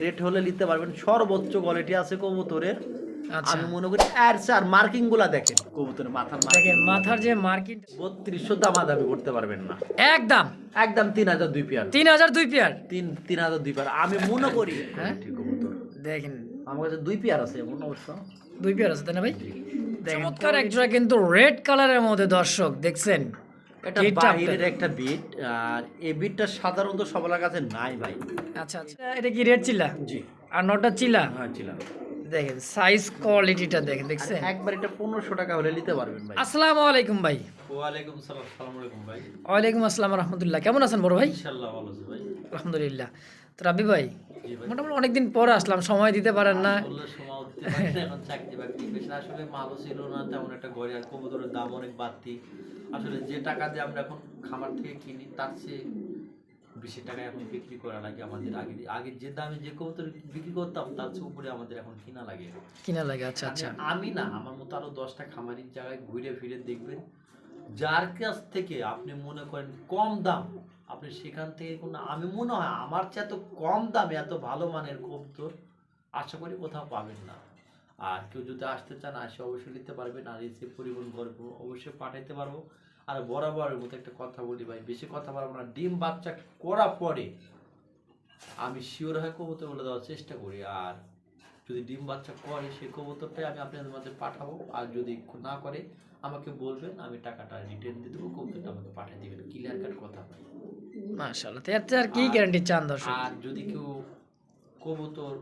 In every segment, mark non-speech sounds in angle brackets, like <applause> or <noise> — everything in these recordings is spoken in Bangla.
রেট হলে নিতে পারবেন সর্বোচ্চ কোয়ালিটি আছে কবুতরের। আচ্ছা। আমি মনে করি আর স্যার মার্কিংগুলা দেখেন। কবুতরের মাথার দেখেন মাথার যে মার্কিট বত্রিশশো দামা দাবি করতে পারবেন না। একদম। একদম তিন হাজার দুই পেয়ার। তিন হাজার দুই পেয়ার। তিন তিন হাজার দুই পেয়ার। আমি মনে করি হ্যাঁ? ঠিক কবুতর। দেখেন। আমার কাছে দুই পেয়ার আছে এমন অবশ্য। দুই পেয়ার আছে তাই না ভাই? চমৎকার এক জোড়া কিন্তু রেড কালারের মধ্যে দর্শক দেখছেন? এটা বাইরের একটা বিট আর এই বিটটা সাধারণত সবার কাছে নাই ভাই। আচ্ছা আচ্ছা। এটা কি রেড চিলা জি। আর নটা চিলা হ্যাঁ ছিলাম দেখেন সাইজ কোয়ালিটিটা দেখেন দেখছেন? একবার এটা পনেরোশো টাকা হলে নিতে পারবেন ভাই। আসসালামু আলাইকুম ভাই। ওয়ালাইকুম সালাম সালাম আলাইকুম ভাই। ওয়ালাইকুম আসসালাম রহমতুল্লাহ। কেমন আছেন বড় ভাই? ইনশাল্লাহ ভালো আছে ভাই। আলহামদুলিল্লাহ। তো রাবি ভাই জি ভাই। মোটামুটি অনেকদিন পর আসলাম সময় দিতে পারেন না। পারি না, এখন চাকরি বাকরি বেশি আসলে মালও ছিল না তেমন একটা ঘরে। আর কবুতরের দাম অনেক বাড়তি। আসলে যে টাকা দিয়ে আমরা এখন খামার থেকে কিনি তার চেয়ে বেশি টাকা এখন বিক্রি করা লাগে আমাদের আগে আগে যে দামে যে কবুতর বিক্রি করতাম তার চেয়ে উপরে আমাদের এখন কিনা লাগে। কিনা লাগে আচ্ছা আচ্ছা। আমি- আমি না আমার মতো আরও দশটা খামারির জায়গায় ঘুরে ফিরে দেখবেন। যার কাছ থেকে আপনি মনে করেন কম দাম আপনি সেখান থেকে কোনো আমি মনে হয় আমার চেয়ে এত কম দামে এত ভালো মানের কবুতর আশা করি কোথাও পাবেন না। আর কেউ যদি আসতে চান আসে অবশ্যই নিতে পারবেন। আর এসে পরিবহন করব অবশ্যই পাঠাইতে পারব। আর বরাবরের মতো একটা কথা বলি ভাই বেশি কথা বলব না। ডিম বাচ্চা করা পরে আমি শিওর হয়ে কবুতর বলে দেওয়ার চেষ্টা করি। আর যদি ডিম বাচ্চা করে সেই কবুতরটাই আমি আপনাদের মাঝে পাঠাবো। আর যদি না করে আমাকে বলবেন আমি টাকাটা রিটার্ন দিয়ে দেবো কবুতরটা আমাকে পাঠিয়ে দেবেন। ক্লিয়ার কাট কথা মাশাআল্লাহ তো আর কি গ্যারান্টি চান দর্শক? আর যদি কেউ কবুতর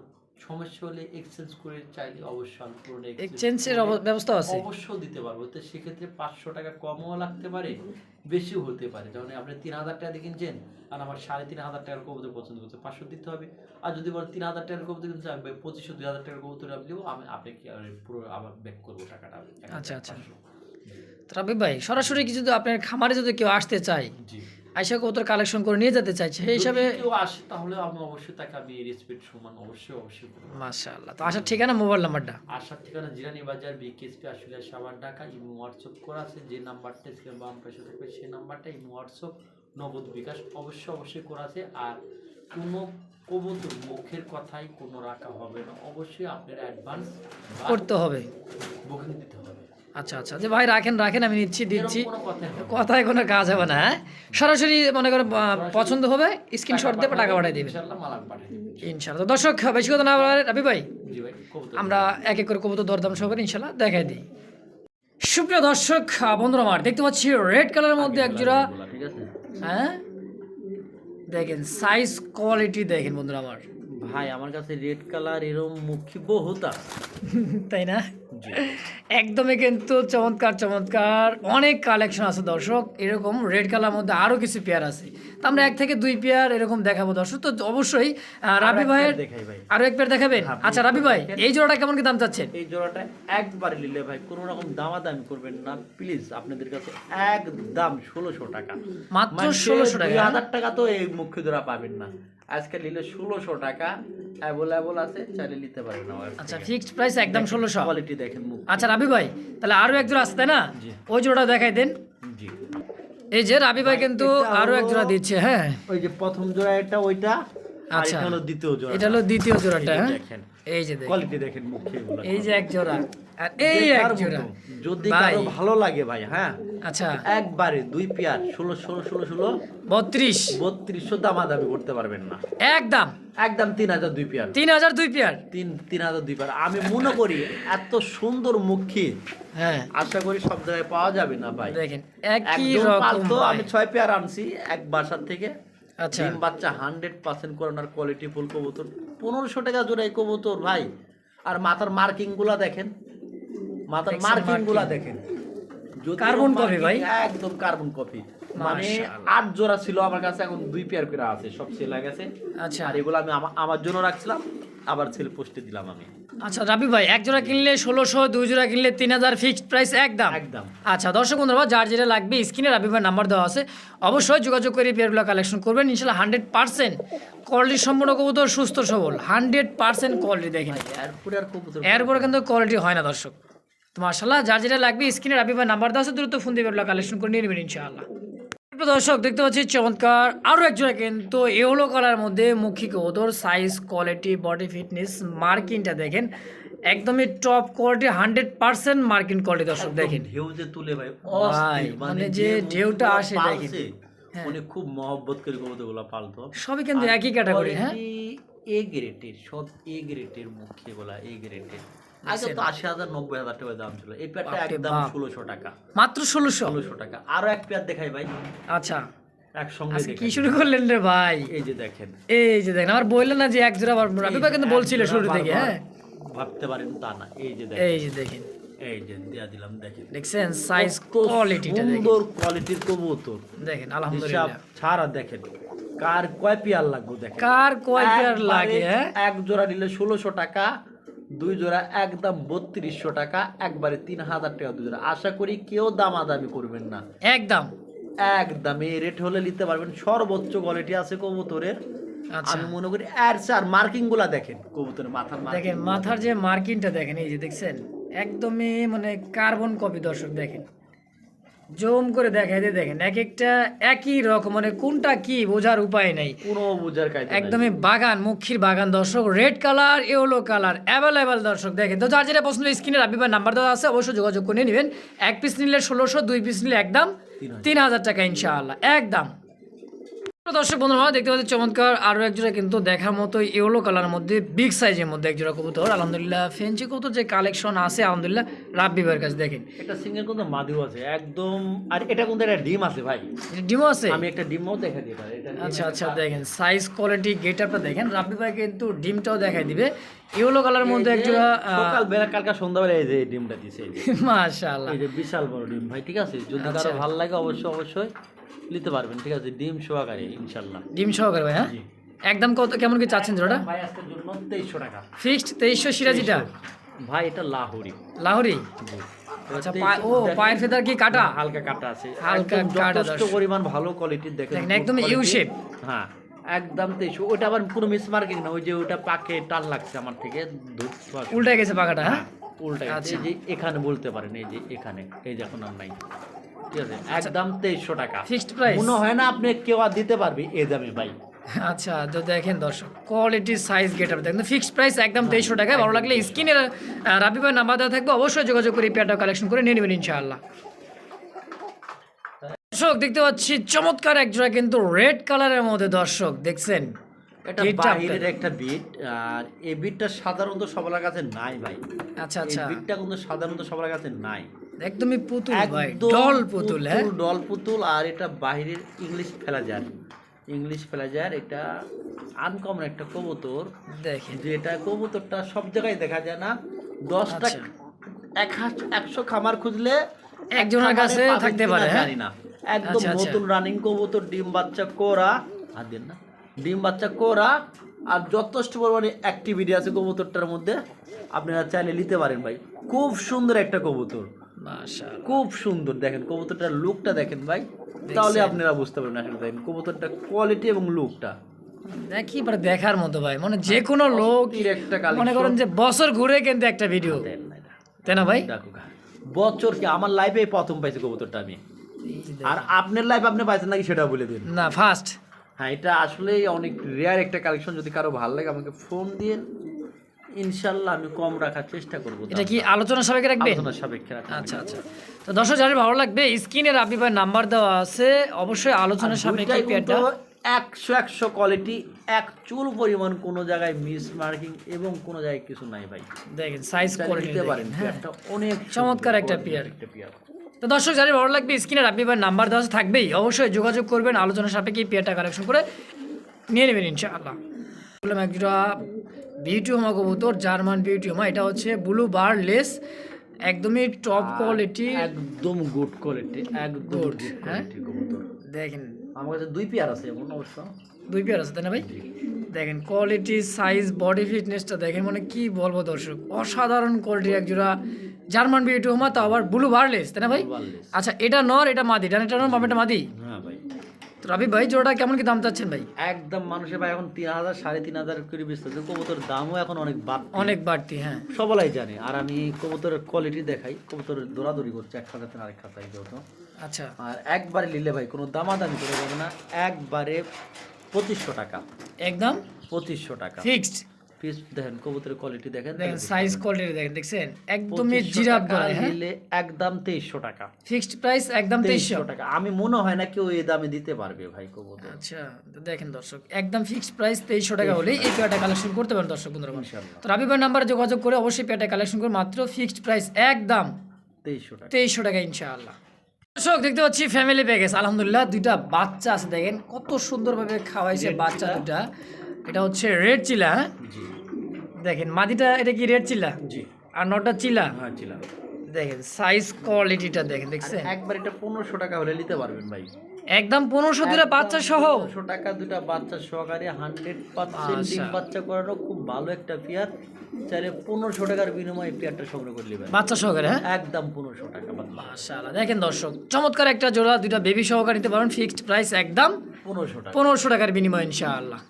সমস্যা হলে এক্সচেঞ্জ করে চাইলে অবশ্যই আমি exchange এক্সচেঞ্জের ব্যবস্থা আছে। অবশ্যই দিতে পারব। তো সেক্ষেত্রে পাঁচশো টাকা কমও লাগতে পারে বেশিও হতে পারে। যেমন আপনি তিন হাজার টাকা দিয়ে কিনছেন আর আমার সাড়ে তিন হাজার টাকার কবুতর পছন্দ করছে পাঁচশো দিতে হবে। আর যদি বলেন তিন হাজার টাকার কবুতর কিনছে আমি পঁচিশশো দুই হাজার টাকার কবুতর আপনি দেবো আমি আপনাকে আর পুরো আবার ব্যাক করব টাকাটা আচ্ছা, আচ্ছা। রাবি ভাই সরাসরি কিছু যদি আপনার খামারে যদি কেউ আসতে চায় জি। আইসা কবুতর কালেকশন করে নিয়ে যেতে চাইছে। সেই হিসাবে কেউ আসে তাহলে আমি অবশ্যই তাকে আমি রেসপেক্ট সমান অবশ্যই অবশ্যই করব। মাশাআল্লাহ। তো আসার ঠিকানা মোবাইল নাম্বারটা আসার ঠিকানা জিরানি বাজার বিকেএসপি আসলে সাবার ঢাকা। ইমো হোয়াটসঅ্যাপ করা আছে যে নাম্বারটা স্ক্রিন বাম পাশে থাকবে সেই নাম্বারটা ইমো হোয়াটসঅ্যাপ নগদ বিকাশ অবশ্যই অবশ্যই করা আছে। আর কোনো কবুতর মুখের কথাই কোনো রাখা হবে না। অবশ্যই আপনার অ্যাডভান্স করতে হবে। বুকিং দিতে হবে। আচ্ছা আচ্ছা। যে ভাই রাখেন রাখেন আমি নিচ্ছি দিচ্ছি। কথায় কোনো কাজ হবে না হ্যাঁ? সরাসরি মনে করো পছন্দ হবে স্ক্রিনশট দেবে টাকা পাঠিয়ে দেবে তো দর্শক বেশি কথা না রাবি ভাই? আমরা এক এক করে কবুতর দরদাম সহকারে ইনশাল্লাহ দেখাই দিই। সুপ্রিয় দর্শক বন্ধুরা আমার দেখতে পাচ্ছি রেড কালারের মধ্যে এক জোড়া হ্যাঁ? দেখেন সাইজ কোয়ালিটি দেখেন বন্ধুরা আমার। ভাই আমার কাছে রেড কালার এরকম মুখী বহুত আছে। <laughs> তাই না? একদমই কিন্তু চমৎকার চমৎকার। অনেক কালেকশন আছে দর্শক এরকম রেড কালার মধ্যে আরও কিছু পেয়ার আছে। তো আমরা এক থেকে দুই পেয়ার এরকম দেখাবো দর্শক। তো অবশ্যই রাবি ভাইয়ের pair দেখাই ভাই। আরও এক পেয়ার দেখাবেন? আচ্ছা রাবি ভাই এই জোড়াটা কেমন কি দাম চাচ্ছেন? এই জোড়াটা একবার নিলে ভাই কোনো রকম দামাদামি করবেন না। প্লিজ আপনাদের কাছে একদম ষোলোশো টাকা। মাত্র ষোলোশো টাকা, হাজার টাকা তো এই মুখ্য জোড়া পাবেন না। আজকে নিলে ষোলোশো টাকা। অ্যাভেলেবল আছে চাইলে নিতে পারেন আমার আচ্ছা ফিক্সড প্রাইস একদম ষোলোশো। কোয়ালিটি দেখেন আচ্ছা রাবি ভাই তাহলে আরও এক জোড়া আছে না? ওই জোড়া দেখাই দেন। জি। এই যে রাবি ভাই কিন্তু আরও আরও এক জোড়া দিচ্ছে হ্যাঁ। ওই যে প্রথম জোড়া এটা ওইটা আর আচ্ছা। এটা হলো দ্বিতীয় জোড়া এটা হলো দ্বিতীয় জোড়াটা হ্যাঁ? দেখেন। এই যে দেখেন। কোয়ালিটি দেখেন মুখে এই যে এক জোড়া। আর এই এক জোড়া। যদি কারও ভালো লাগে ভাই হ্যাঁ? আচ্ছা। একবারে দুই পেয়ার ষোলো ষোলো ষোলো ষোলো বত্রিশ। বত্রিশশো দামাদামি করতে পারবেন না। একদম। একদম তিন হাজার দুই পেয়ার। তিন হাজার দুই পেয়ার। তিন তিন হাজার দুই পেয়ার। আমি মনে করি এত সুন্দর মুখী হ্যাঁ। আশা করি সব জায়গায় পাওয়া যাবে না ভাই। দেখেন একই রকম আমি ছয় পেয়ার আনছি এক বাসার থেকে। আচ্ছা। ডিম বাচ্চা হান্ড্রেড পার্সেন্ট করোনার কোয়ালিটি ফুল কবুতর। পনেরোশো টাকা জোড়া এই কবুতর ভাই। আর মাথার মার্কিংগুলা দেখেন। মাথার মার্কিংগুলা দেখেন। কার্বন কপি ভাই? একদম কার্বন কপি মানে আট জোড়া ছিল আমার কাছে এখন দুই পেয়ার করে আছে সব সেল গেছে। আচ্ছা। আর এগুলো আমি আমার জন্য রাখছিলাম আবার সেল পোস্টে দিলাম আমি। আচ্ছা রাবি ভাই এক জোড়া কিনলে ষোলোশো দুই জোড়া কিনলে তিন হাজার ফিক্সড প্রাইস একদম? একদম। আচ্ছা দর্শক বন্ধুরা যার যেটা লাগবে স্ক্রিনে রাবি ভাই নাম্বার দেওয়া আছে। অবশ্যই যোগাযোগ করে পেয়ারগুলো কালেকশন করবেন। ইনশাল্লাহ হান্ড্রেড পার্সেন্ট কোয়ালিটি সম্পূর্ণ কবুতর সুস্থ সবল। হান্ড্রেড পার্সেন্ট কোয়ালিটি দেখেন। এরপরে কিন্তু কোয়ালিটি হয় না দর্শক। তো মার্শাল্লাহ যার যেটা লাগবে স্ক্রিনে রাবি ভাই নাম্বার দেওয়া আছে দ্রুত ফোন দিয়ে পেয়ারগুলো কালেকশন করে নিয়ে নেবেন ইনশাআল্লাহ। দর্শক দেখতে পাচ্ছি চমৎকার আরও একজোড়া কিন্তু এওলো কালার মধ্যে মুখী কৌদর সাইজ কোয়ালিটি বডি ফিটনেস মার্কিংটা দেখেন। একদমই top quality hundred percent marking quality দর্শক দেখেন। ঢেউ যে তুলে ভাই ভাই, মানে যে ঢেউটা আসে দেখেন। পালছে, হ্যাঁ। উনি খুব মহব্বত করে কবুতরগুলো পালতো। সবই কিন্তু একই ক্যাটাগরি হ্যাঁ। এ গ্রেডের সব এ গ্রেডের মুখে এ গ্রেডের আগে তো আশি হাজার নব্বই হাজার টাকা দাম ছিল। এই বাপরে একদম ষোলোশো টাকা। মাত্র ষোলোশো? ষোলোশো টাকা। আরও এক পেয়ার দেখাই ভাই। আচ্ছা। একসঙ্গে কি শুরু করলেন রে ভাই? এই যে দেখেন। এই যে দেখেন আমার বললেন না যে এক জোড়া আবার রাবি ভাই কিন্তু বলছিল শুরু থেকে হ্যাঁ। ভাবতে পারেন তা না। এই যে দেখেন। এই যে দেখেন। এই যে দিয়া দিলাম দেখেন। দেখছেন? সাইজ কত কোয়ালিটিটা দেখেন। সুন্দর কোয়ালিটির কবুতর। দেখেন আলহামদুলিল্লাহ। ছাড়া দেখেন। কার কয় পেয়ার লাগবে দেখেন? কার কয় পেয়ার লাগে হ্যাঁ? এক জোড়া নিলে ষোলোশো টাকা দুই জোড়া একদম বত্রিশশো টাকা একবারে তিন হাজার টাকা দুই জোড়া। আশা করি কেউ দামাদামি করবেন না। একদম। একদম এই রেট হলে নিতে পারবেন। সর্বোচ্চ কোয়ালিটি আছে কবুতরের। আচ্ছা। আমি মনে করি আর স্যার মার্কিংগুলা দেখেন। কবুতরের মাথার দেখেন মাথার যে মার্কিংটা দেখেন এই যে দেখছেন একদমই মানে কার্বন কপি দর্শক দেখেন। জম করে দেখাই দিয়ে দেখেন এক একটা একই রকম মানে কোনটা কি বোঝার উপায় নাই। কোনো বোঝার কাজ একদমই বাগান মুখির বাগান দর্শক red colour yellow colour available দর্শক দেখেন। তো যার যেটা পছন্দ স্ক্রিনে রাবিবার নাম্বার দেওয়া আছে অবশ্যই যোগাযোগ করে নেবেন। এক পিস নিলে ষোলোশো দুই পিস নিলে একদম তিন হাজার টাকা ইনশাআল্লাহ একদম। দর্শক বন্ধুরা দেখতে পাচ্ছি চমৎকার আরও এক জোড়া কিন্তু দেখার মতো ইয়েলো কালারের মধ্যে বিগ সাইজের মধ্যে এক জোড়া কবুতর। আলহামদুলিল্লাহ ফেন্সি কবুতর যে কালেকশন আছে আলহামদুলিল্লাহ রাব্বি ভাইয়ের কাছে দেখেন। একটা সিঙ্গেল কিন্তু মাদিও আছে একদম আর এটা কিন্তু একটা ডিম আছে ভাই। এটা ডিমও আছে? আমি একটা ডিমও দেখা দিই ভাই এটা আচ্ছা আচ্ছা দেখেন সাইজ কোয়ালিটি গেট আপটা দেখেন রাব্বি ভাই কিন্তু ডিমটাও দেখাই দিবে। ইয়েলো কালারের মধ্যে এক জোড়া সকাল বেলা কালকা সন্ধ্যাবেলা এই যে ডিমটা দিছে <laughs> মাশাআল্লাহ। এই যে বিশাল বড় ডিম ভাই ঠিক আছে? যদি আচ্ছা। কারও ভালো লাগে অবশ্যই অবশ্যই নিতে পারবেন ঠিক আছে? ডিম সহকারে ইনশাল্লাহ। ডিম সহকারে ভাই হ্যাঁ? একদম কত কেমন কি চাচ্ছেন জোড়াটা? ভাই আজকের জন্য তেইশশো টাকা। ফিক্সড তেইশশো সিরাজিটা? ভাই এটা লাহোরি। লাহোরি? আচ্ছা ও পায়ের ফেদার কি কাটা? হালকা কাটা আছে। হালকা কাটা যথেষ্ট পরিমাণ ভালো কোয়ালিটির দেখেন দেখেন, একদম quality। U হ্যাঁ একদম তেইশশো। ওটা আবার পুরো মিস মার্কিং না ওই যে ওটা পাকে টান লাগছে আমার থেকে উল্টে গেছে পাকাটা হ্যাঁ? উল্টা আচ্ছা। যে এখানে বলতে পারেন এই যে এখানে এই যে এখন আর নাই। ঠিক আছে একদম তেইশশো টাকা। ফিক্সড প্রাইস মনে হয় না আপনি কেউ আর দিতে পারবি এই দামে ভাই আচ্ছা তো দেখেন দর্শক কোয়ালিটি সাইজ গেট আপ দেখেন ফিক্সড প্রাইস একদম তেইশশো টাকায়। ভালো লাগলে স্ক্রিনের রাবি ভাই নাম্বার দেওয়া থাকবে। অবশ্যই যোগাযোগ করে পেয়ারটা কালেকশন করে নিয়ে নেবেন ইনশাআল্লাহ। দর্শক দেখতে পাচ্ছি চমৎকার এক জোড়া কিন্তু রেড কালারের মধ্যে দর্শক দেখছেন? এটা বাহিরের একটা বিট আর এই বিটটা সাধারণত সবার কাছে নাই ভাই। আচ্ছা আচ্ছা। বিটটা কিন্তু সাধারণত সবার কাছে নাই। একদমই পুতুল ভাই ডল পুতুল হ্যাঁ? ডল পুতুল আর এটা বাহিরের ইংলিশ ফেলাজার। ইংলিশ ফেলাজার এটা আনকমন একটা কবুতর। দেখেন। যে এটা কবুতরটা সব জায়গায় দেখা যায় না। দশটা আচ্ছা। এক একশো খামার খুঁজলে একজনের কাছে থাকতে পারে, হ্যাঁ? জানি না। একদম আচ্ছা, আচ্ছা। নতুন রানিং কবুতর ডিম বাচ্চা কোরা। আর দেন না। ডিম বাচ্চা কোরা আর যথেষ্ট পরিমাণে অ্যাক্টিভিটি আছে কবুতরটার মধ্যে। আপনারা চাইলে নিতে পারেন ভাই। খুব সুন্দর একটা কবুতর। খুব সুন্দর দেখেন কবুতরটার লুকটা দেখেন ভাই। তাহলে আপনারা বুঝতে পারবেন আসলে দেখেন কবুতরটা কোয়ালিটি এবং লুকটা দেখি এবার দেখার মতো ভাই মানে যে কোনো লোক একটা মনে করেন যে বছর ঘুরে কিন্তু একটা ভিডিও তাই না ভাই? বছর কি আমার লাইফে প্রথম পাইছি কবুতরটা আমি। আর আপনার লাইফ আপনি পাইছেন নাকি সেটা বলে দিন। না ফার্স্ট হ্যাঁ এটা আসলে অনেক রেয়ার একটা কালেকশন যদি কারও ভালো লাগে আমাকে ফোন দিয়ে ইনশাল্লাহ আমি কম রাখার চেষ্টা করব এটা কি আলোচনা সাপেক্ষে রাখবেন আলোচনা আচ্ছা আচ্ছা। তো দর্শক যাদের ভালো লাগবে স্ক্রিনের আপনি ভাই নাম্বার দেওয়া আছে। অবশ্যই আলোচনা দুইটাই পেয়ারটা। একশো একশো কোয়ালিটি এক চুল পরিমাণ কোনো জায়গায় মিস মার্কিং এবং কোনো জায়গায় কিছু নাই ভাই। দেখেন সাইজ কোয়ালিটি পারেন হ্যাঁ। অনেক চমৎকার একটা পেয়ার। একটা পেয়ার। তো দর্শক যাদের ভালো লাগবে স্ক্রিনের আপনি ভাই নাম্বার দেওয়া আছে থাকবেই। অবশ্যই যোগাযোগ করবেন আলোচনা সাপেক্ষে পেয়ারটা কালেকশন করে নিয়ে নেবেন ইনশাআল্লাহ। বললাম একজোড়া বিউটি হোমা কবুতর জার্মান বিউটি হোমা এটা হচ্ছে ব্লু বার লেস একদমই টপ কোয়ালিটি একদম গুড কোয়ালিটি একদম গুড হ্যাঁ? দেখেন। আমার কাছে দুই পেয়ার আছে এমন অবশ্য। দুই পেয়ার আছে তাই না ভাই? দেখেন কোয়ালিটি সাইজ বডি ফিটনেসটা দেখেন মানে কি বলব দর্শক অসাধারণ কোয়ালিটির একজোড়া জার্মান বিউটি হোমা তো আবার ব্লু বারলেস তাই না ভাই? আচ্ছা এটা নর এটা মাদি ডান এটা নর বামেটা মাদি? হ্যাঁ। রবি ভাই জোড়া কেমন কি দাম চাচ্ছেন ভাই? একদম মানুষের ভাই এখন তিন হাজার সাড়ে তিন হাজার করে বেচতেছে কবুতর দামও এখন অনেক বাড় অনেক বাড়তি হ্যাঁ। সবাই জানে। আর আমি কবুতরের কোয়ালিটি দেখাই। কবুতরের দৌড়াদৌড়ি করছে এক খাতা থেকে আরেক খাতায় যেহেতু। আচ্ছা। আর একবারে নিলে ভাই কোনো দামাদামি করে যাবে না। একবারে পঁচিশশো টাকা। একদম? পঁচিশশো টাকা। ফিক্সড পিস দেখেন কবুতরের কোয়ালিটি দেখেন দেখেন সাইজ কোয়ালিটি দেখেন দেখছেন? একদমই জিরাফ গলায় হ্যাঁ? নিলে একদম তেইশশো টাকা। ফিক্সড প্রাইস একদম তেইশশো। তেইশশো টাকা। আমি মনে হয় না কেউ এই দামে দিতে পারবে ভাই কবুতর। আচ্ছা দেখেন দর্শক একদম ফিক্সড প্রাইস তেইশশো টাকা হলে এই পেয়ারটা কালেকশন করতে পারেন দর্শক বন্ধুরা ইনশাল্লাহ তো রাবি ভাই নাম্বারে যোগাযোগ করে অবশ্যই পেয়ারটা কালেকশন করে মাত্র ফিক্সড প্রাইস একদম তেইশশো টাকা। টাকা ইনশাআল্লাহ। দর্শক দেখতে পাচ্ছি ফ্যামিলি প্যাকেজ আলহামদুলিল্লাহ দুইটা বাচ্চা আছে দেখেন। কত সুন্দরভাবে খাওয়াইছে বাচ্চা দুটা এটা হচ্ছে রেড চিলা হ্যাঁ? দেখেন মাদিটা এটা কি রেড চিলা জি। আর নটা চিলা হ্যাঁ ছিলাম দেখেন সাইজ কোয়ালিটিটা দেখেন দেখছেন? একবার এটা পনেরোশো টাকা হলে নিতে পারবেন ভাই। একদম পনেরোশো দুটা বাচ্চা সহ? পনেরোশো টাকা দুটা বাচ্চা সহকারে হান্ড্রেড পার্সেন্ট ডিম আচ্ছা। বাচ্চা করানো খুব ভালো একটা পেয়ার। চাইলে পনেরোশো টাকার বিনিময়ে পেয়ারটা সংগ্রহ করে নেবেন। বাচ্চা সহকারে হ্যাঁ? একদম পনেরোশো টাকা মাশাআল্লাহ দেখেন দর্শক চমৎকার একটা জোড়া দুইটা বেবি সহকারে নিতে পারেন ফিক্সড প্রাইস একদম পনেরোশো টাকা। পনেরোশো টাকার বিনিময়ে ইনশাআল্লাহ।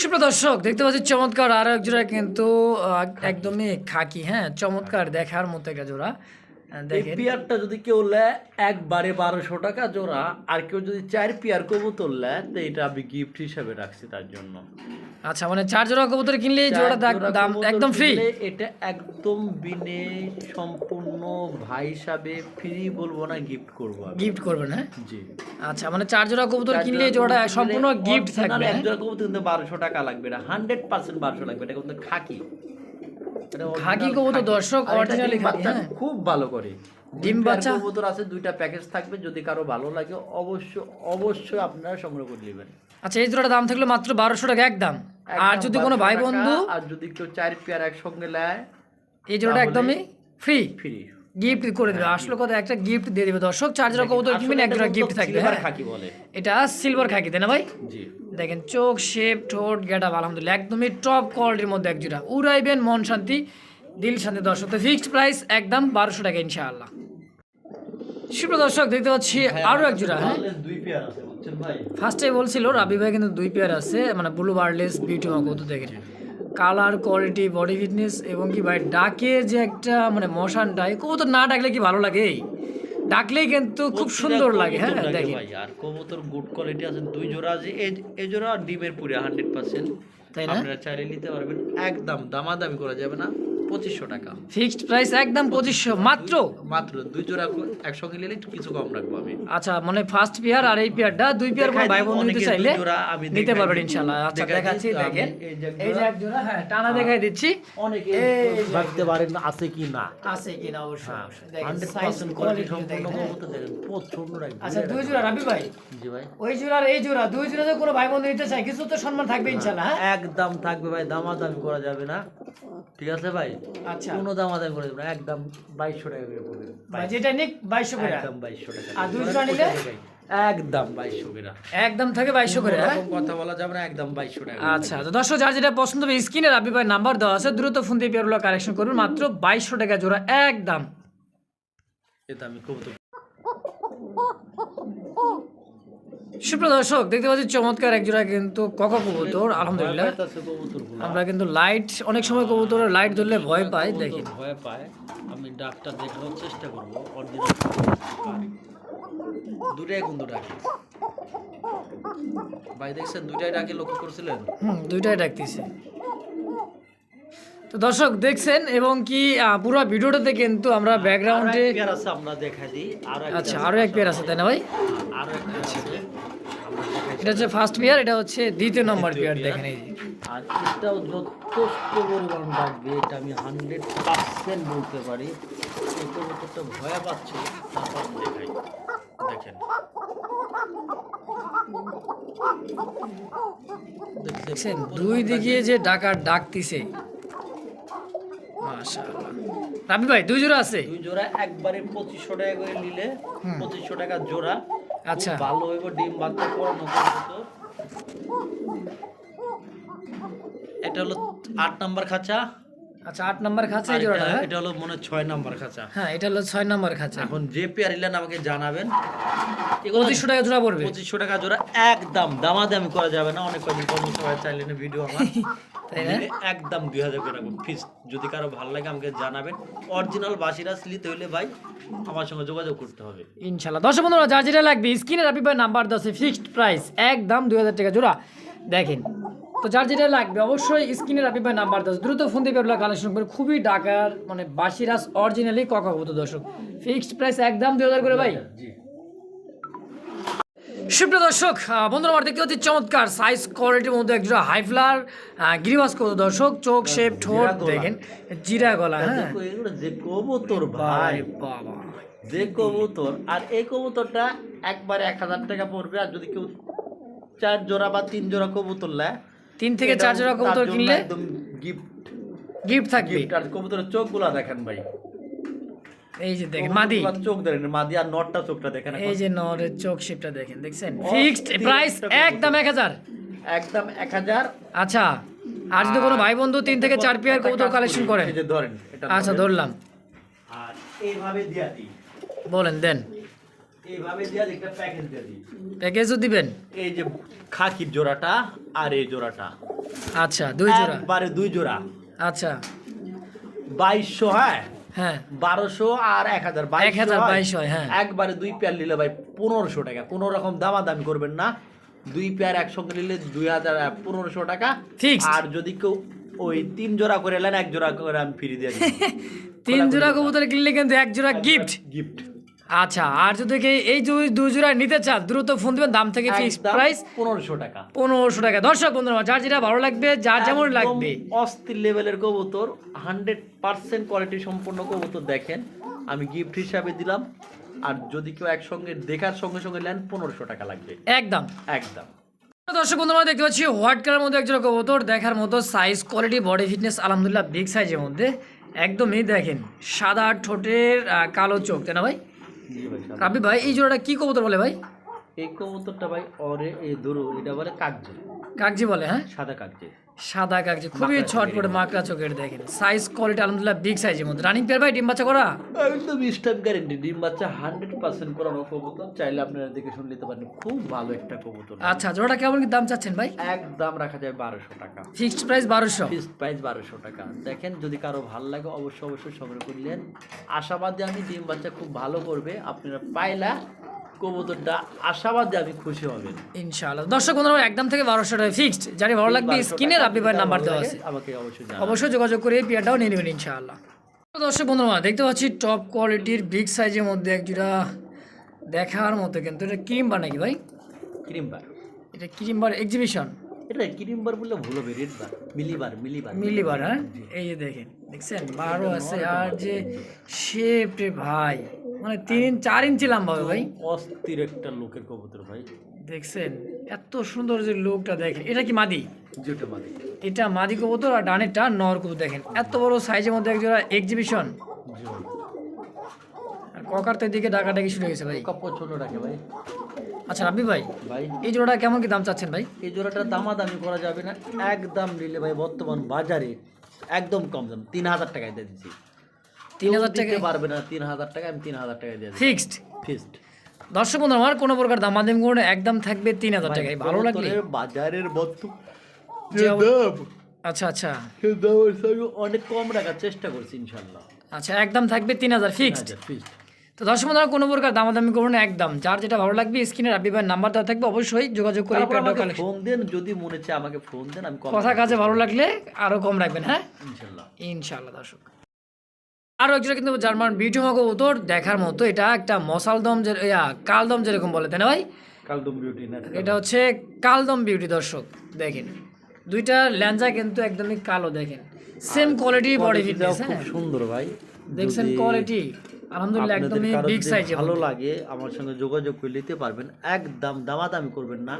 সুপ্র দর্শক, দেখতে পাচ্ছি চমৎকার আরও এক জোড়া কিন্তু একদমই খাকি হ্যাঁ চমৎকার দেখার মতো একটা জোড়া। এই দেখেন যদি কেউ একবারে বারোশো টাকা জোড়া আর কেউ যদি চার পেয়ার কবুতর তো এটা আমি গিফট হিসাবে রাখছি তার জন্য। আচ্ছা মানে চার জোড়া কবুতর কিনলে এই জোড়া দাম একদম ফ্রি এটা একদম বিনে সম্পূর্ণ ভাই হিসাবে ফ্রি বলব না গিফট করব গিফট করবেন হ্যাঁ? জি। আচ্ছা মানে চার জোড়া কবুতর কিনলে জোড়া সম্পূর্ণ গিফট থাকবে এক হ্যাঁ? জোড়া কবুতর কিন্তু বারোশো টাকা লাগবে না হান্ড্রেড পার্সেন্ট বারোশো লাগবে এটা কিন্তু খাকি। এটা খাকি কবুতর দর্শক, খাকি, হ্যাঁ। খুব ভালো করে। ডিম বাচ্চা? কবুতর আছে দুইটা প্যাকেজ থাকবে যদি কারও ভালো লাগে অবশ্যই অবশ্যই আপনারা সংগ্রহ করে নেবেন। আচ্ছা এই জোড়াটা দাম থাকল মাত্র বারোশো টাকা একদম। আর যদি কোনো ভাই বন্ধু আর যদি কেউ চার পেয়ার একসঙ্গে নেয় এই জোড়াটা একদমই ফ্রি ফ্রি গিফট করে দেবে। আসলে কথা একটা গিফট দিয়ে দেবে দর্শক। চার জোড়া কবুতর কিনবেন এক জোড়া গিফট থাকবে হ্যাঁ। খাকি বলে। এটা সিলভার খাকি তাই না ভাই? জি। দেখেন চোখ শেপ ঠোঁট গেটা আলহামদুলিল্লাহ একদমই টপ কোয়ালিটির মধ্যে এক জোড়া উড়াইবেন মন শান্তি দিল শান্তি দর্শক। তো ফিক্সড প্রাইস একদম বারোশো টাকা ইনশাআল্লাহ। সুপ্র দর্শক দেখতে পাচ্ছি আরও এক জোড়া হ্যাঁ। দুই পেয়ার আছে বুঝছেন ভাই? ফার্স্টে বলছিল রাবি ভাই কিন্তু দুই পেয়ার আছে মানে ব্লু বার্লেস বিউটি মকত দেখেন। কালার কোয়ালিটি বডি ফিটনেস এবং কি ভাই ডাকের যে একটা মানে মশানটা এই কবুতর না ডাকলে কি ভালো লাগে ডাকলেই কিন্তু খুব সুন্দর লাগে হ্যাঁ দেখি দেখেন। ভাই আর কবুতর গুড কোয়ালিটি আছে দুই জোড়া আছে এই- জোড়া আর ডিমের পুরে হান্ড্রেড পার্সেন্ট তাই না? আপনারা চাইলে নিতে পারবেন একদম দামাদামি করা যাবে না। পঁচিশশো টাকা। ফিক্সড প্রাইস একদম পঁচিশশো মাত্র? মাত্র দুই জোড়া একসঙ্গে নিলে একটু কিছু কম রাখব আমি। আচ্ছা মানে ফার্স্ট পেয়ার আর এই পেয়ারটা দুই পেয়ার দেখাই ভাই বন্ধু নিতে চাইলে আমি নিতে পারবেন ইনশাআল্লাহ। আচ্ছা দেখাচ্ছি দেখেন। এই যে এক জোড়া- হ্যাঁ টানা দেখাই দিচ্ছি। অনেকে ভাবতে পারেন আছে কি না। আছে কিনা অবশ্যই অবশ্যই। দেখেন সাইজ কোয়ালিটি সম্পূর্ণ হ্যাঁ। দেখেন প্রচণ্ড আচ্ছা দুই জোড়া রাবি ভাই? জি ভাই। ওই জোড়ার এই জোড়া দুই জোড়াতে কোনো ভাই বন্ধু নিতে চাই কিছু তো সম্মান থাকবে ইনশাআল্লাহ হ্যাঁ? একদম থাকবে ভাই দামাদামি করা যাবে না। ঠিক আছে ভাই? আচ্ছা। কোনো দামাদামি করা যাবে না একদম বাইশশো টাকা করে পড়বে ভাই যেটা নিক বাইশশো করে। একদম বাইশশো টাকা আর দুই জোড়া নিলে? একদম বাইশশো টাকা একদম থাকে বাইশশো করে হ্যাঁ? কথা বলা যাবে না একদম বাইশশো টাকা আচ্ছা তো দর্শক যার যেটা পছন্দ হবে স্ক্রিনে রাবি ভাই নাম্বার দেওয়া আছে দ্রুত ফোন দিয়ে পেয়ারগুলো কালেকশন করবেন মাত্র বাইশশো টাকা জোড়া একদম। এটা আমি কবুতর সুপ্র দর্শক দেখতে পাচ্ছি চমৎকার এক জোড়া কিন্তু কক কবুতর আলহামদুলিল্লাহ। আমরা কিন্তু লাইট অনেক সময় কবুতরের লাইট ধরলে ভয় পাই দেখি। ভয় পায়। আমি ডাকটা দেখানোর চেষ্টা করব দুটাই কিন্তু ডাকে। ভাই দেখছেন দুটাই ডাকে লক্ষ্য করছিলেন? হুম দুইটাই ডাকতেছে। তো দর্শক দেখছেন এবং কি পুরো ভিডিওটাতে কিন্তু আমরা ব্যাকগ্রাউন্ডে আরও এক পেয়ার আছে আমরা দেখাই দিই। আচ্ছা আরও এক পেয়ার আছে তাই না ভাই? দেখাই এটা হচ্ছে ফার্স্ট পেয়ার এটা হচ্ছে দ্বিতীয় নম্বর পেয়ার। দেখেন এই আর এটাও যথেষ্ট পরিমাণ ডাকবে এটা আমি হান্ড্রেড পার্সেন্ট বলতে পারি। এই কবুতরটা ভয় পাচ্ছে তারপর দেখাই দেখেন। দেখছেন? দেখছেন দুই দিকে যে ডাকার ডাকতিছে। মাশাআল্লাহ। রাবি ভাই দুই জোড়া আছে? দুই জোড়া একবারে পঁচিশশো টাকা করে নিলে পঁচিশশো টাকা জোড়া। আচ্ছা। ভালো হইব ডিম বাচ্চা করানো কবুতর এটা হলো আট নাম্বার খাঁচা। আচ্ছা আট নাম্বার খাঁচা এই জোড়াটা এটা- হ্যাঁ? হলো মনে হয় ছয় নাম্বার খাঁচা। হ্যাঁ এটা হলো ছয় নাম্বার খাঁচা। এখন যে পেয়ার নিলেন আমাকে জানাবেন। পঁচিশশো টাকা জোড়া পড়বে। পঁচিশশো টাকা জোড়া একদম দামাদামি করা যাবে না অনেক কদিন কর্মসভায় চাইলেন ভিডিও আমার। <laughs> তাই একদম দুই হাজার করে রাখব। ফিস যদি কারও ভালো লাগে আমাকে জানাবেন। অরিজিনাল বাসিরাস নিতে হলে ভাই আমার সঙ্গে যোগাযোগ করতে হবে। ইনশাল্লাহ। দর্শক বন্ধুরা যার যেটা লাগবে স্ক্রিনে রাবি ভাই নাম্বার দশে ফিক্সড প্রাইস একদম দুই হাজার টাকা জোড়া। দেখেন তো যার যেটা লাগবে অবশ্যই স্ক্রিনে রাবি ভাই নাম্বার দশ দ্রুত ফোন দিয়ে আপনারা কালেকশন করে খুবই ডাকার মানে বাসিরাস অরিজিনালি কক হতো দর্শক। ফিক্সড প্রাইস একদম দুই হাজার করে ভাই। সুপ্রিয় দর্শক বন্ধুরা আমার দেখতে পাচ্ছি চমৎকার সাইজ কোয়ালিটির মধ্যে একজোড়া হাইফ্লার গিরিবাস কত দর্শক। চোখ শেপ ঠোঁট দেখেন জিরা গলা হ্যাঁ। কবুতর ভাই। ভাই বাবা। যে কবুতর আর এই কবুতরটা একবারে এক হাজার টাকা পড়বে আর যদি কেউ চার জোড়া বা তিন জোড়া কবুতর নেয় তিন থেকে চার জোড়া কবুতর কিনলে একদম গিফট গিফট থাকবে। আর কবুতরের চোখগুলা দেখেন ভাই। এই যে দেখেন মাদি। চোখ দেখেন মাদি আর নটটা চোখটা দেখেন এই যে নরের চোখ শেপটা দেখেন দেখছেন? ফিক্সড প্রাইস একদম এক হাজার। একদম এক হাজার। আচ্ছা আর যদি কোনো ভাই বন্ধু তিন থেকে চার পেয়ার কবুতর কালেকশন করেন এই যে ধরেন এটা আচ্ছা ধরলাম। আর এইভাবে দিয়া দিই। বলেন দেন। এইভাবে দিয়া একটা প্যাকেজ দিয়ে দিই। প্যাকেজও দিবেন? এই যে খাকির জোড়াটা আর এই জোড়াটা। আচ্ছা দুই জোড়া। একবারে দুই জোড়া। আচ্ছা। বাইশশো হ্যাঁ? হ্যাঁ। বারোশো আর এক হাজার 1000, 2200, হ্যাঁ। একবারে দুই পেয়ার নিলে ভাই পনেরোশো টাকা। কোনো রকম দামাদামি করবেন না। দুই পেয়ার একসঙ্গে নিলে দুই হাজার পনেরোশো টাকা। Fixed. আর যদি কেউ ওই তিন জোড়া করে নেন এক জোড়া করে আমি ফ্রি দিয়ে দিই তিন জোড়া কবুতর কিনলে কিন্তু এক জোড়া গিফট গিফট আচ্ছা আর যদি এই দুই জোড়া নিতে চান দ্রুত ফোন দিবেন দাম থেকে ফিক্স প্রাইস পনেরোশো টাকা। পনেরোশো টাকা। দর্শক বন্ধুরা যার যেটা ভালো লাগবে যার যেমন লাগবে। অস্থির লেভেলের কবুতর হান্ড্রেড পার্সেন্ট কোয়ালিটি সম্পন্ন কবুতর দেখেন আমি গিফট হিসাবে দিলাম আর যদি কেউ একসঙ্গে দেখার সঙ্গে সঙ্গে নেন পনেরোশো টাকা লাগবে। একদম। একদম। দর্শক বন্ধুরা দেখতে পাচ্ছি হোয়াইট কালার মধ্যে একজন কবুতর দেখার মতো সাইজ কোয়ালিটি বডি ফিটনেস আলহামদুলিল্লাহ বিগ সাইজের মধ্যে। একদমই দেখেন সাদা ঠোঁটের কালো চোখ তাই না ভাই। রাবি ভাই এই জোড়াটা কি কবুতর বলে ভাই? এই কবুতরটা ভাই অরে এই ধরু এটা বলে কাগজি কাগজি বলে হ্যাঁ? সাদা কাগজে সাদা কাগজে খুবই ছটপটে মাকড়া চোখের দেখেন। সাইজ কোয়ালিটি আলহামদুলিল্লাহ বিগ সাইজের মধ্যে। রানিং পেয়ার ভাই ডিম বাচ্চা করা? একদম স্টাম্প গ্যারেন্টি ডিম বাচ্চা হান্ড্রেড পার্সেন্ট করানো কবুতর চাইলে আপনারা দেখে শুনে নিতে পারেন। খুব ভালো একটা কবুতর। আচ্ছা জোড়াটা কেমন কি দাম চাচ্ছেন ভাই? একদম রাখা যায় বারোশো টাকা। ফিক্সড প্রাইস বারোশো। ফিক্সড প্রাইস বারোশো টাকা। দেখেন যদি কারও ভালো লাগে অবশ্যই অবশ্যই সংগ্রহ করলেন আশাবাদী আমি ডিম বাচ্চা খুব ভালো করবে। আপনারা পাইলা কবুতরটা আশাবাদী আমি খুশি হবেন। ইনশাআল্লাহ। দর্শক বন্ধুরা একদম থেকে বারোশো টাকা ফিক্সড যার ভালো লাগবে 1200 স্ক্রিনে টাকা রাবি ভাই নাম্বার দেওয়া আছে। আমাকে অবশ্যই অবশ্যই যোগাযোগ করে এই পেয়ারটাও নিয়ে নেবেন ইনশাআল্লাহ। দর্শক বন্ধুরা দেখতে পাচ্ছি টপ কোয়ালিটির বিগ সাইজের মধ্যে একজোড়া দেখার মতো কিন্তু। এটা ক্রিম বার নাকি ভাই? ক্রিম বার এটা ক্রিম বার এক্সিবিশন এটা ক্রিম বার বললে ভুল হবে রেড বার মিলিবার মিলিবার মিলিবার হ্যাঁ? এই যে দেখেন দেখছেন? বারো আছে আর যে শেপ রে ভাই। মানে তিন চার ইঞ্চি লম্বা হবে ভাই। অস্থির একটা লোকের কবুতর ভাই। দেখছেন এত সুন্দর যে লোকটা দেখেন। এটা কি মাদি? যেটা মানে এটা মাদি কবুতর আর ডানেরটা নর কবুতর দেখেন। এত বড় সাইজের মধ্যে একজোড়া এক্সিবিশন আর ককার তো এদিকে ডাকাডাকি শুরু হয়েছে ভাই। কপ্প ছোট রাখে ভাই। আচ্ছা রাব্বি ভাই ভাই। এই জোড়াটা কেমন কি দাম চাচ্ছেন ভাই? এই জোড়াটা দামাদামি করা যাবে না। একদম নিলে ভাই বর্তমান বাজারে একদম কম দাম। তিন হাজার টাকায় দিয়ে দিচ্ছি। তিন হাজার টাকা পারবে না তিন হাজার টাকা আমি তিন হাজার টাকায় দিয়ে ফিক্সড ফিক্সড দর্শক বন্ধু আমার কোনো প্রকার দামাদামি করে একদম থাকবে তিন হাজার টাকায়। ভালো লাগলে? বাজারের বর্তমান আচ্ছা আচ্ছা। অনেক কম রাখার চেষ্টা করছি ইনশাল্লাহ আচ্ছা একদম থাকবে তিন হাজার ফিক্সড ফিক্সড তো দর্শক বন্ধুরা কোনো প্রকার দামাদামি করুন একদম। যার যেটা ভালো লাগবে স্ক্রিনে রাব্বি ভাইয়ের নাম্বার দেওয়া থাকবে অবশ্যই যোগাযোগ করে ফোন দেন যদি মনে চায় আমাকে ফোন দেন আমি কথা কাজে ভালো লাগলে আরও কম রাখবেন হ্যাঁ? ইনশাল্লাহ ইনশাআল্লাহ দর্শক। আরও একজোড়া কিন্তু জার্মান বিউটিমা কবুতর দেখার মতো এটা একটা মশালদম যে কালদম যেরকম বলে তাই না ভাই? কালদম বিউটি না এটা হচ্ছে কালদম বিউটি দর্শক দেখেন। দুইটা ল্যাঞ্জা কিন্তু একদমই কালো দেখেন। সেম কোয়ালিটি বডি ফিটনেস খুব হ্যাঁ? সুন্দর ভাই। দেখছেন কোয়ালিটি আলহামদুলিল্লাহ একদমই বিগ সাইজ ভালো লাগে আমার সঙ্গে যোগাযোগ করে নিতে পারবেন। একদম দামাদামি করবেন না।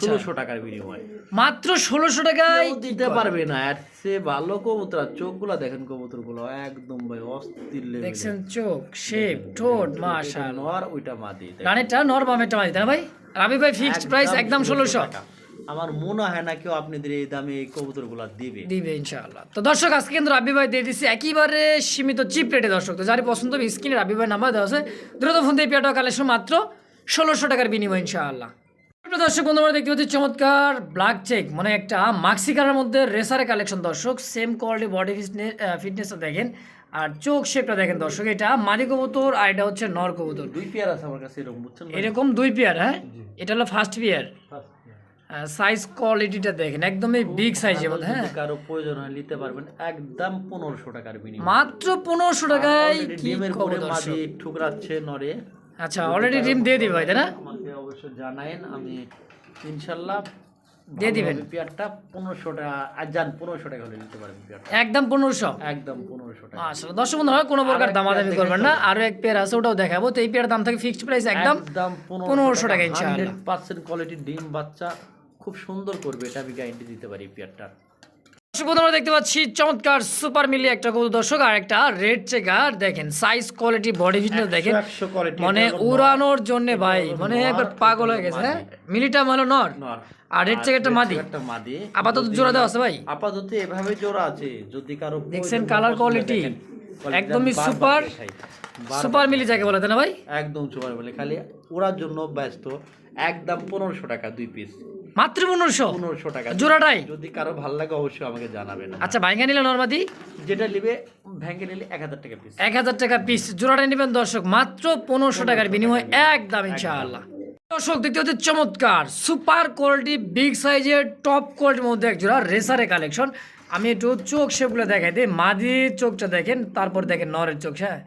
ষোলোশো টাকার বিনিময়ে মাত্র ষোলোশো টাকায় দিতে পারবে না। এর চেয়ে ভালো কবুতর আর চোখগুলা দেখেন কবুতরগুলো একদম ভাই অস্থির দেখছেন চোখ শেপ ঠোঁট নর ওইটা মাদি দেখেন। রানেরটা নরমামেরটা মাঝে তাই না ভাই? রাবি ভাই ফিক্সড প্রাইস একদম ষোলোশো। আমার মনে হয় না কেউ আপনাদের এই দামে এই কবুতরগুলা দিবে। দিবে ইনশাআল্লাহ। তো দর্শক আজকে কিন্তু রাবি ভাই দিয়ে দিচ্ছি একেবারে সীমিত চিপ রেটে দর্শক। তো যার পছন্দ হবে স্ক্রিনে রাবি ভাই নাম্বার দেওয়া আছে। দ্রুত ফোন দিয়ে পেয়াটা কালেকশন মাত্র ষোলোশো টাকার বিনিময় ইনশাআল্লাহ। দর্শক বন্ধু আমরা দেখতে পাচ্ছি চমৎকার ব্ল্যাক চেক মানে একটা মাক্সি কালার মধ্যে রেসারের কালেকশন দর্শক সেম কোয়ালিটি বডি ফিটনেসটা দেখেন আর চোখ শেপটা দেখেন দর্শক এটা মাদি কবুতর আর এটা হচ্ছে নর কবুতর। দুই পেয়ার আছে আমার কাছে এরকম বুঝছেন এরকম দুই পেয়ার হ্যাঁ? এটা হলো ফার্স্ট পেয়ার। সাইজ কোয়ালিটিটা দেখেন একদমই বিগ সাইজের মধ্যে হ্যাঁ? কারও প্রয়োজন হয় নিতে পারবেন একদম পনেরোশো টাকার বিনিময়। মাত্র পনেরোশো টাকায় কি ডিমের পরে মাঝে ঠুকরাচ্ছে নরে। আচ্ছা অলরেডি ডিম দিয়ে দিবে তাই না? আমাকে অবশ্য জানায়েন আমি ইনশাল্লাহ দিয়ে দিবেন। পেয়ারটা পনেরোশো টাকা আর যান পনেরোশো টাকা হলে নিতে পারবেন পেয়ারটা একদম পনেরোশো? একদম পনেরোশো টাকা। আসলে দর্শক বন্ধু হয় কোনো প্রকার দামাদামি করবেন না। আরও এক পেয়ার আছে ওটাও দেখাবো। তো এই পেয়ার দাম থাকে ফিক্সড প্রাইস একদম একদম পনেরোশো টাকা। ইনশাআল্লাহ। পার্সেন্ট কোয়ালিটির ডিম বাচ্চা খুব সুন্দর করবে এটা আমি গ্যারান্টি দিতে পারি পেয়ারটা দর্শক আমরা দেখতে পাচ্ছি চমৎকার সুপার মিলি একটা কবুতর। দর্শক আর একটা রেড চেকার দেখেন সাইজ কোয়ালিটি বডি ফিটনেস দেখেন। মানে উড়ানোর জন্য ভাই মানে একবার পাগল হয়ে গেছে হ্যাঁ? মিলিটা মানে নর। আর রেড চেকারটা মাদি। আপাতত জোড়া দেওয়া আছে ভাই। আপাতত এভাবে জোড়া আছে যদি কারও দেখছেন কালার কোয়ালিটি একদমই সুপার সুপার মিলি যাকে বলে না ভাই? একদম সুপার বলে খালি ওড়ার জন্য ব্যস্ত। একদম পনেরোশো টাকা দুই পিস মাত্র পনেরোশো? পনেরোশো টাকা জোড়াটাই? যদি কারও ভালো লাগে অবশ্যই আমাকে জানাবেন। আচ্ছা ভাইঙ্গা নিলে নর্মাদি? যেটা নিবে ভ্যাঙ্গে নিলে এক হাজার টাকা পিস এক হাজার টাকা পিস জোড়াটা নেবেন দর্শক মাত্র পনেরোশো টাকার বিনিময়ে একদম ইনশাআল্লাহ। দর্শক দেখতে হচ্ছে চমৎকার। সুপার কোয়ালিটি বিগ সাইজের টপ কোয়ালিটির মধ্যে এক জোড়া রেসারের কালেকশন। আমি একটু চোখ সেগুলো দেখাই দিই। মাদির চোখটা দেখেন তারপর দেখেন নরের চোখ হ্যাঁ?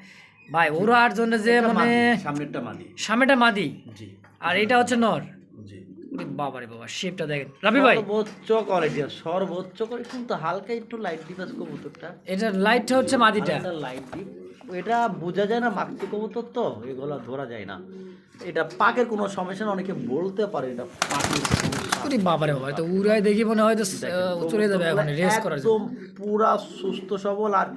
ভাই ওরার জন্য যে মানে সামনেরটা মাদি। সামনেটা মাদি? আর এটা হচ্ছে নর? ওরে বাবা শেপটা দেখেন। রাবি ভাই। সর্বোচ্চ কোয়ালিটি সর্বোচ্চ করে কিন্তু হালকা একটু লাইট দিবাস কবুতরটা। এটা লাইটটা হচ্ছে মাদিটা। লাইট দিপ এটা বোঝা যায় না মাক্সি কবুতর তো এগুলো ধরা যায় না। এটা পাকের কোনো সমস্যা না অনেকে বলতে পারে এটা পাকের সমস্যা ওরে বাবা তো উড়াই দেখি মনে হয় তো চলে যাবে এখন রেস করার জন্য। একদম পুরা সুস্থ সবল আর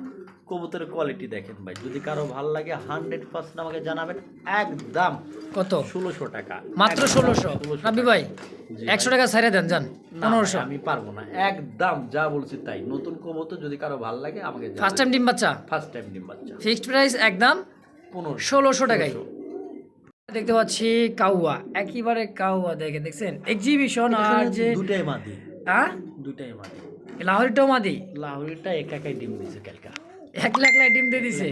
কবুতরের কোয়ালিটি দেখেন ভাই। যদি কারও ভালো লাগে হান্ড্রেড পার্সেন্ট আমাকে জানাবেন। একদম কত? ষোলোশো টাকা। মাত্র ষোলোশো? 1600 রাবি ভাই একশো টাকা ছাড়ে দেন যান। পনেরোশো। আমি পারব না। একদম যা বলছি তাই। নতুন কবুতর যদি কারও ভালো লাগে আমাকে ফার্স্ট টাইম ডিম বাচ্চা? ফার্স্ট টাইম ডিম বাচ্চা। ফিক্সড প্রাইস একদম পনেরোশো। ষোলোশো টাকায়। দেখতে পাচ্ছি কাউয়া। একেবারে কাউয়া দেখে দেখছেন? এক্সিবিশন আর যে দুটাই মাদি। হ্যাঁ? দুটাই মাদি। লাহোরিটাও মাদি? লাহোরিটা একা একাই ডিম দিছে কালকা। এক ডিম দিয়ে দিছে।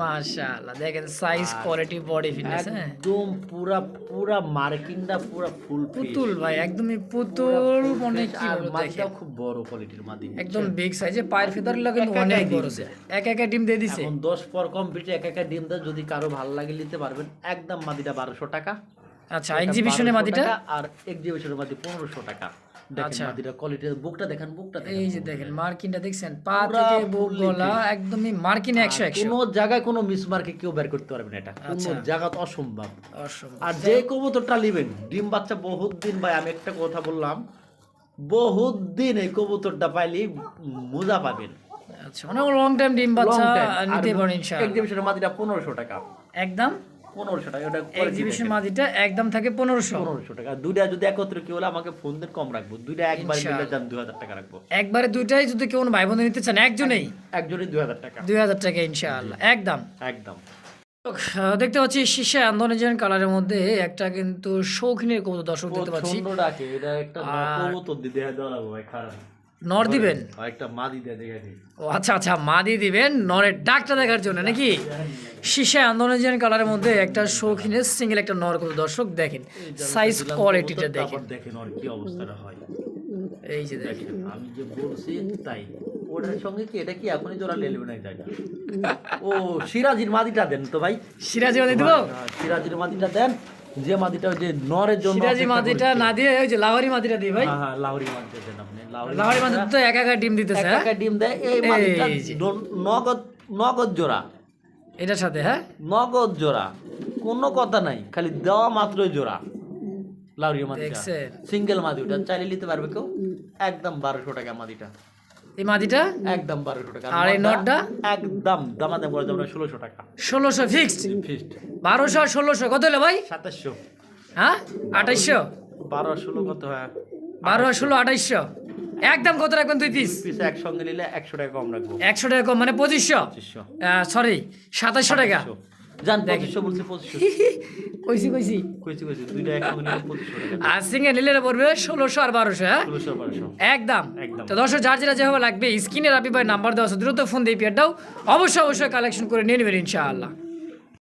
মাশাআল্লাহ দেখেন সাইজ কোয়ালিটি বডি ফিটনেস একদম পুরা পুরা মার্কিংটা পুরা ফুল পুতুল ভাই একদমই পুতুল মনে কি খুব বড় কোয়ালিটির মাদি একদম বিগ সাইজে পায়ের ফেদার লাগে এক অনেক বড় দেয়। এক ডিম দিয়ে দিছে। এখন দশ পর কমপ্লিট একা একা ডিম দেয় যদি কারও ভালো লাগে নিতে পারবেন। একদম মাদিটা বারোশো টাকা। আচ্ছা এক্সিবিশনে মাদিটা আর এক্সিবিশনের মাদি পনেরোশো টাকা। দেখেন আচ্ছা। মাদিটা কোয়ালিটি বুকটা দেখেন বুকটা দেখেন। এই যে দেখেন মার্কিনটা দেখছেন? পা থেকে বুক গলা একদমই মার্কিন একশো একশো। কোনো জায়গায় কোনো মিস মার্কে কেউ বের করতে পারবে না এটা। কোনো আচ্ছা। জায়গা তো অসম্ভব। অসম্ভব। আর যে কবুতরটা নেবেন ডিম বাচ্চা বহুত দিন ভাই আমি একটা কথা বললাম বহুত দিন এই কবুতরটা পাইলে মোজা পাবেন। আচ্ছা অনেক লং টাইম ডিম বাচ্চা নিতে পারেন ইনশাআল্লাহ। এক্সিবিশনের মাদিটা পনেরোশো টাকা। একদম? পনেরোশো টাকা ওটা এক্সিবিশন মাদিটা একদম থাকে পনেরোশো। পনেরোশো টাকা। দুইটা যদি একত্রে কি আমাকে ফোন দেন কম রাখব। দুইটা একবার মিলে যান দুই হাজার টাকা রাখব। একবারে দুইটাই যদি কেউ ভাই বোন নিতে চান একজনেই? একজনই দুই হাজার টাকা। দুই হাজার টাকা ইনশাআল্লাহ। একদম। একদম। দেখতে পাচ্ছি শীর্ষে আন্দোলন কালারের মধ্যে একটা কিন্তু শৌখিনের কবুতর দর্শক দেখতে পাচ্ছি। এটা একটা কবুতর দিয়ে দেখা দেওয়া ভাই খারাপ। নর দিবেন। আর একটা মাদি দিয়ে ও আচ্ছা আচ্ছা মাদি দিবেন নরের ডাকটা দেখার জন্য নাকি? শীর্ষে আন্দোলন কালারের মধ্যে একটা শৌখিনের সিঙ্গেল একটা নর কবুতর দর্শক দেখেন। সাইজ কোয়ালিটিটা দেখেন। দেখেন ওর কি অবস্থাটা হয়। এই যে দেখেন। আমি যে বলছি তাই। ওটার সঙ্গে কি এটা কি এখনই জোড়া লেলবে না? যায় ও সিরাজির মাদিটা দেন তো ভাই। সিরাজি মাদি দেবো? হ্যাঁ, সিরাজির মাদিটা দেন। যে মাদিটা ওই যে নরের জন্য সিরাজি মাদিটা না দিয়ে ওই যে লাহোরি মাদিটা দিই ভাই। হ্যাঁ হ্যাঁ লাহোরি মাদিটা দেন আপনি। লাহোরি লাহোরি মাদি তো একা একা ডিম দিতেছে একা হ্যাঁ? একা ডিম দেয়। এই মাদিটা নগদ নগদ জোড়া। এটার সাথে হ্যাঁ? নগদ জোড়া। কোনো কথা নাই খালি দেওয়া মাত্রই জোড়া। লাউরি মাদিটা? সিঙ্গেল মাদি ওটা চাইলে নিতে পারবে কেউ? একদম বারোশো টাকা মাদিটা এই মাদিটা? একদম বারোশো টাকা। আর এই নটটা? একদম দামাদাম করে যাবে ষোলোশো টাকা। ষোলোশো ফিক্সড ফিস্ট বারোশো আর ষোলোশো কত হলো ভাই? সাতাশশো। হ্যাঁ? আঠাইশশো? বারো আর ষোলো কত হয়? বারো আর ষোলো আঠাইশশো। একদম কত রাখবেন দুই পিস পিস একসঙ্গে নিলে একশো টাকা কম রাখব। একশো টাকা কম মানে পঁচিশশো? সরি সাতাশশো টাকা। জান দেখেন। পঁচিশশো বলছি পঁচিশশো। <laughs> কইছি কইছি। কইছি কইছি দুইটা একসঙ্গে নিলে পঁচিশশো আর সিঙ্গে নিলে পড়বে ষোলোশো আর বারোশো হ্যাঁ? ষোলোশো বারোশো। একদম। একদম। তো দর্শক যার যেটা যেভাবে লাগবে স্ক্রিনে রাবি ভাই নাম্বার দেওয়া আছে দ্রুত ফোন দিয়ে পেয়ারটাও অবশ্যই অবশ্যই কালেকশন করে নিয়ে নেবেন ইনশাআল্লাহ।